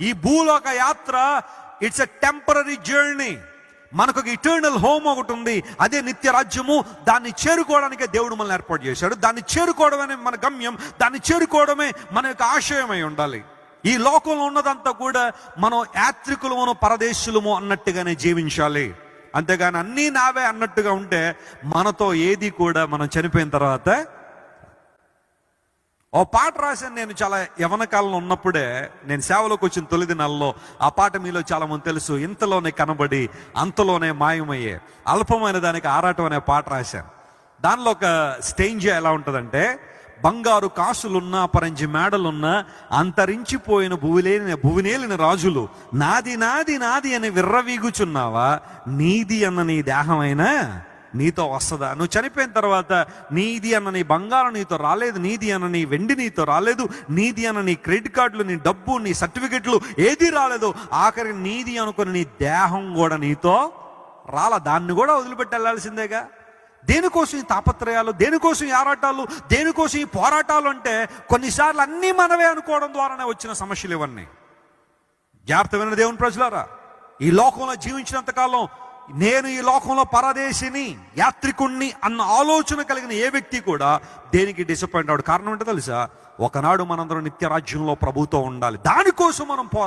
ఈ భూలోక యాత్ర ఇట్స్ ఎ టెంపరీ జర్నీ మనకు ఒక ఇటర్నల్ హోమ్ ఒకటి ఉంది. అదే నిత్య రాజ్యము. దాన్ని చేరుకోవడానికే దేవుడు మనల్ని ఏర్పాటు చేశాడు. దాన్ని చేరుకోవడమే మన గమ్యం దాన్ని చేరుకోవడమే మన యొక్క ఆశయమై ఉండాలి. ఈ లోకంలో ఉన్నదంతా కూడా మనం యాత్రికులము పరదేశులము అన్నట్టుగానే జీవించాలి. అంతేగాని అన్నీ నావే అన్నట్టుగా ఉంటే మనతో ఏది కూడా మనం చనిపోయిన తర్వాత ఓ పాట రాశాను నేను చాలా యవన కాలంలో ఉన్నప్పుడే. నేను సేవలోకి వచ్చిన తొలి దినాల్లో ఆ పాట మీలో చాలా మంది తెలుసు. ఇంతలోనే కనబడి అంతలోనే మాయమయ్యే అల్పమైన దానికి ఆరాటం అనే పాట రాశాను. దానిలో ఒక స్టేంజ్ ఎలా ఉంటుందంటే బంగారు కాసులున్నా పరంజి మేడలున్నా అంతరించిపోయిన భూవిలేని భువినేలిన రాజులు నాది నాది నాది అని విర్రవీగుచున్నావా? నీది అన్న నీ దేహమైనా? నీతో వస్తుందా? నువ్వు చనిపోయిన తర్వాత నీది అన్న నీ బంగారం నీతో రాలేదు నీది అన్న నీ వెండి నీతో రాలేదు నీది అన్న నీ క్రెడిట్ కార్డులు నీ డబ్బు నీ సర్టిఫికెట్లు ఏది రాలేదు. ఆఖరి నీది అనుకుని నీ దేహం కూడా నీతో రాల. దాన్ని కూడా వదిలిపెట్టి వెళ్ళాల్సిందేగా. దేనికోసం ఈ తాపత్రయాలు దేనికోసం ఈ ఆరాటాలు దేనికోసం ఈ పోరాటాలు అంటే కొన్నిసార్లు అన్నీ మనవే అనుకోవడం ద్వారానే వచ్చిన సమస్యలు ఇవన్నీ. జాగ్రత్త విన దేవుని ప్రజలారా. ఈ లోకంలో జీవించినంత కాలం నేను ఈ లోకంలో పరదేశిని యాత్రికుణ్ణి అన్న ఆలోచన కలిగిన ఏ వ్యక్తి కూడా దేనికి డిసప్పాయింట్ అవడు? కారణం ఏంటో తెలుసా? ఒకనాడు మనందరం నిత్యరాజ్యంలో ప్రభుత్వం ప్రభుతో ఉండాలి. దానికోసం మనం పోరా